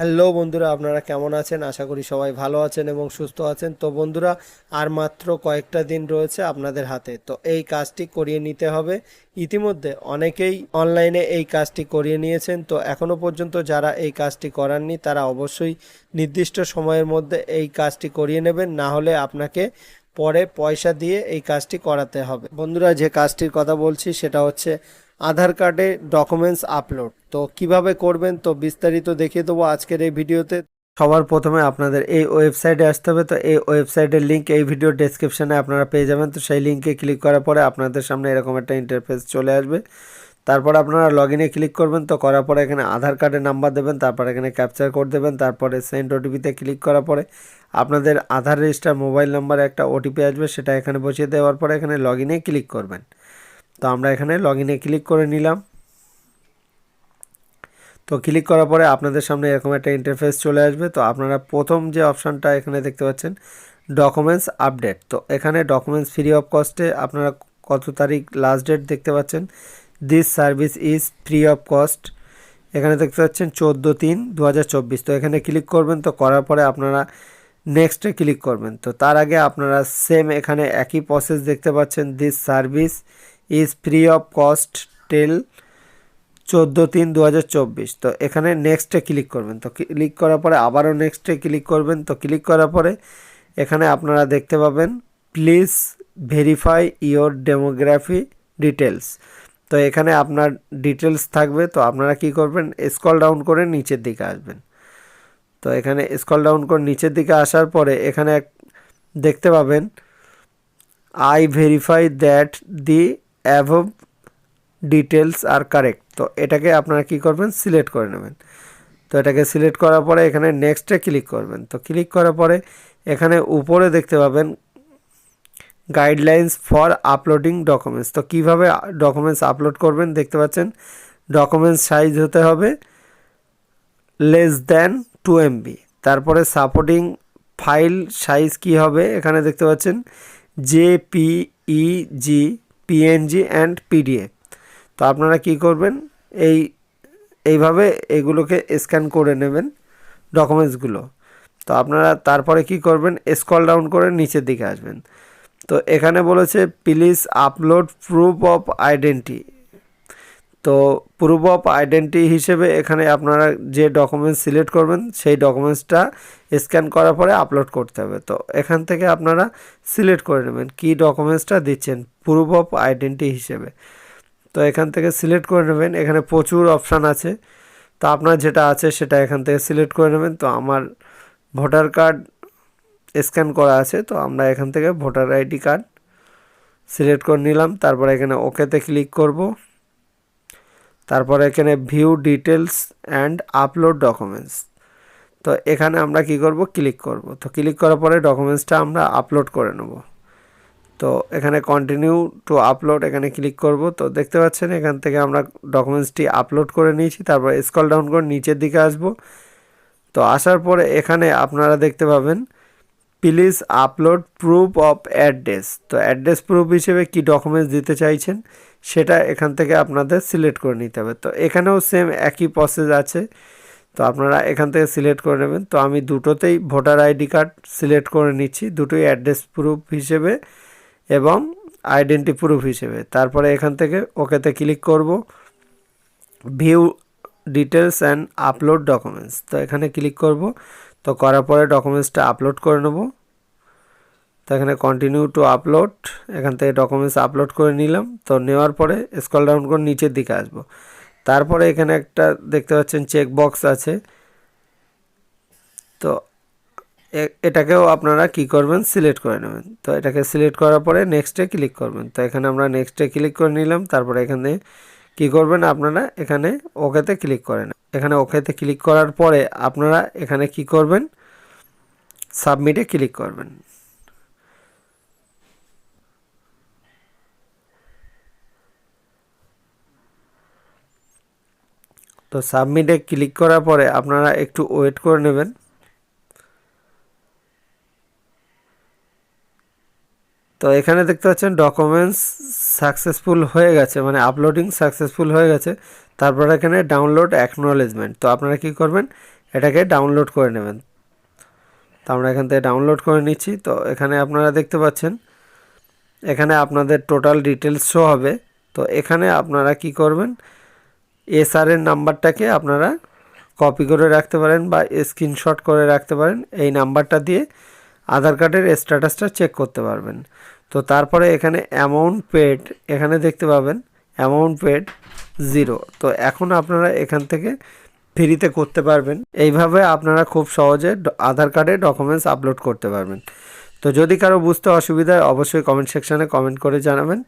Hello বন্ধুরা, আপনারা কেমন আছেন? আশা করি সবাই ভালো আছেন এবং সুস্থ আছেন। তো বন্ধুরা, আর মাত্র কয়েকটা দিন রয়েছে আপনাদের হাতে। তো এই কাজটি করিয়ে নিতে হবে। ইতিমধ্যে অনেকেই অনলাইনে এই কাজটি করিয়ে নিয়েছেন। তো এখনও পর্যন্ত যারা এই কাজটি করাননি, তারা অবশ্যই নির্দিষ্ট সময়ের মধ্যে এই কাজটি করিয়ে নেবেন। না হলে আপনাকে পরে পয়সা দিয়ে এই কাজটি করাতে হবে। বন্ধুরা, যে কাজটির কথা বলছি, সেটা হচ্ছে আধার কার্ডে ডকুমেন্টস আপলোড তো কীভাবে করবেন? তো বিস্তারিত দেখিয়ে দেবো আজকের এই ভিডিওতে। সবার প্রথমে আপনাদের এই ওয়েবসাইটে আসতে হবে। তো এই ওয়েবসাইটের লিঙ্ক এই ভিডিও ডেসক্রিপশনে আপনারা পেয়ে যাবেন। তো সেই লিঙ্কে ক্লিক করার পরে আপনাদের সামনে এরকম একটা ইন্টারফেস চলে আসবে। তারপর আপনারা লগ ইনে ক্লিক করবেন। তো করার পরে এখানে আধার কার্ডের নাম্বার দেবেন। তারপর এখানে ক্যাপচার কোড দেবেন। তারপরে সেন্ড ওটিপিতে ক্লিক করার পরে আপনাদের আধার রেজিস্টার মোবাইল নাম্বারে একটা ওটিপি আসবে। সেটা এখানে বসিয়ে দেওয়ার পরে এখানে লগ ইনে ক্লিক করবেন। তো আমরা এখানে লগ ইনে ক্লিক করে নিলাম। তো ক্লিক করার পরে আপনাদের সামনে এরকম একটা ইন্টারফেস চলে আসবে। তো আপনারা প্রথম যে অপশানটা এখানে দেখতে পাচ্ছেন ডকুমেন্টস আপডেট তো এখানে ডকুমেন্টস ফ্রি অফ কস্টে আপনারা কত তারিখ লাস্ট ডেট দেখতে পাচ্ছেন। This service is free of cost এখানে দেখতে পাচ্ছেন চোদ্দ তিন দু তো এখানে ক্লিক করবেন, তো করার পরে আপনারা নেক্সটে ক্লিক করবেন। তো তার আগে আপনারা সেম এখানে একই প্রসেস দেখতে পাচ্ছেন। This service is free of cost টেল চোদ্দ তিন দু তো এখানে নেক্সটে ক্লিক করবেন। তো ক্লিক করার পরে আবারও নেক্সটে ক্লিক করবেন। তো ক্লিক করার পরে এখানে আপনারা দেখতে পাবেন please verify your demography details তো এখানে আপনার ডিটেলস থাকবে। তো আপনারা কি করবেন স্কল ডাউন করে নিচের দিকে আসবেন। তো এখানে স্কল ডাউন করে নিচের দিকে আসার পরে এখানে দেখতে পাবেন I verify that the above details are correct তো এটাকে আপনারা কি করবেন? সিলেক্ট করে নেবেন। তো এটাকে সিলেক্ট করার পরে এখানে নেক্সটে ক্লিক করবেন। তো ক্লিক করার পরে এখানে উপরে দেখতে পাবেন গাইডলাইন্স ফর আপলোডিং ডকুমেন্টস তো কীভাবে ডকুমেন্টস আপলোড করবেন দেখতে পাচ্ছেন? ডকুমেন্টস সাইজ হতে হবে লেস দ্যান টু এমবি তারপরে সাপোর্টিং ফাইল সাইজ কি হবে? এখানে দেখতে পাচ্ছেন? J P E G PNG and PDF তো আপনারা কি করবেন? এই, এইভাবে এগুলোকে স্ক্যান করে নেবেন ডকুমেন্টসগুলো তো আপনারা তারপরে কি করবেন? স্কল ডাউন করে নিচের দিকে আসবেন। তো এখানে বলেছে please upload proof of identity তো প্রুফ অফ আইডেন্টি হিসেবে এখানে আপনারা যে ডকুমেন্টস সিলেক্ট করবেন, সেই ডকুমেন্টসটা স্ক্যান করার পরে আপলোড করতে হবে। তো এখান থেকে আপনারা সিলেক্ট করে নেবেন কী ডকুমেন্টসটা দিচ্ছেন প্রুফ অফ আইডেন্টি হিসেবে। তো এখান থেকে সিলেক্ট করে নেবেন, এখানে প্রচুর অপশান আছে। তো আপনার যেটা আছে সেটা এখান থেকে সিলেক্ট করে নেবেন। তো আমার ভোটার কার্ড স্ক্যান করা আছে, তো আমরা এখান থেকে ভোটার আইডি কার্ড সিলেক্ট করে নিলাম। তারপরে এখানে ওকেতে ক্লিক করব। তারপরে এখানে view details and upload documents তো এখানে আমরা কি করব? ক্লিক করব। তো ক্লিক করার পরে ডকুমেন্টসটা আমরা আপলোড করে নেব। তো এখানে কন্টিনিউ টু আপলোড এখানে ক্লিক করব। তো দেখতে পাচ্ছেন এখান থেকে আমরা ডকুমেন্টসটি আপলোড করে নিয়েছি। তারপর স্কল ডাউন করে নিচের দিকে আসব। তো আসার পরে এখানে আপনারা দেখতে পাবেন please upload proof of address তো অ্যাড্রেস প্রুফ হিসেবে কি ডকুমেন্টস দিতে চাইছেন? সেটা এখান থেকে আপনাদের সিলেক্ট করে নিতে হবে। তো এখানেও সেম একই প্রসেস আছে। তো আপনারা এখান থেকে সিলেক্ট করে নেবেন। তো আমি দুটোতেই ভোটার আইডি কার্ড সিলেক্ট করে নিচ্ছি। দুটোই অ্যাড্রেস প্রুফ হিসেবে এবং আইডেন্টি প্রুফ হিসেবে। তারপরে এখান থেকে ওকেতে ক্লিক করব। View details and upload documents তো এখানে ক্লিক করব। তো করার পরে ডকুমেন্টসটা আপলোড করে নেব। তো এখানে কন্টিনিউ টু আপলোড এখান থেকে ডকুমেন্টস আপলোড করে নিলাম। তো নেওয়ার পরে স্কল ডাউন করে নিচের দিকে আসব। তারপরে এখানে একটা দেখতে পাচ্ছেন চেক বক্স আছে। তো এটাকেও আপনারা কি করবেন? সিলেক্ট করে নেবেন। তো এটাকে সিলেক্ট করার পরে নেক্সটে ক্লিক করবেন। তো এখানে আমরা নেক্সটে ক্লিক করে নিলাম। তারপরে এখানে কি করবেন আপনারা? এখানে ওকেতে ক্লিক করেন। এখানে ওকেতে ক্লিক করার পরে আপনারা এখানে কি করবেন? সাবমিটে ক্লিক করবেন। তো সাবমিটে ক্লিক করার পরে আপনারা একটু ওয়েট করে নেবেন। তো এখানে দেখতে পাচ্ছেন ডকুমেন্টস সাকসেসফুল হয়ে গেছে মানে আপলোডিং সাকসেসফুল হয়ে গেছে। তারপর এখানে ডাউনলোড অ্যাকনোলেজমেন্ট তো আপনারা কি করবেন? এটাকে ডাউনলোড করে নেবেন। তো আমরা এখান থেকে ডাউনলোড করে নিচ্ছি। তো এখানে আপনারা দেখতে পাচ্ছেন, এখানে আপনাদের টোটাল ডিটেলস শো হবে। তো এখানে আপনারা কি করবেন? এসআর এর নাম্বারটাকে আপনারা কপি করে রাখতে পারেন বা স্ক্রিনশট করে রাখতে পারেন। এই নাম্বারটা দিয়ে আধার কার্ডের স্ট্যাটাসটা চেক করতে পারবেন। তো তারপরে এখানে অ্যামাউন্ট পেড এখানে দেখতে পাবেন অ্যামাউন্ট পেড জিরো তো এখন আপনারা এখান থেকে ফ্রিতে করতে পারবেন। এইভাবে আপনারা খুব সহজে আধার কার্ডে ডকুমেন্টস আপলোড করতে পারবেন। তো যদি কারও বুঝতে অসুবিধা অবশ্যই কমেন্ট সেকশানে কমেন্ট করে জানাবেন।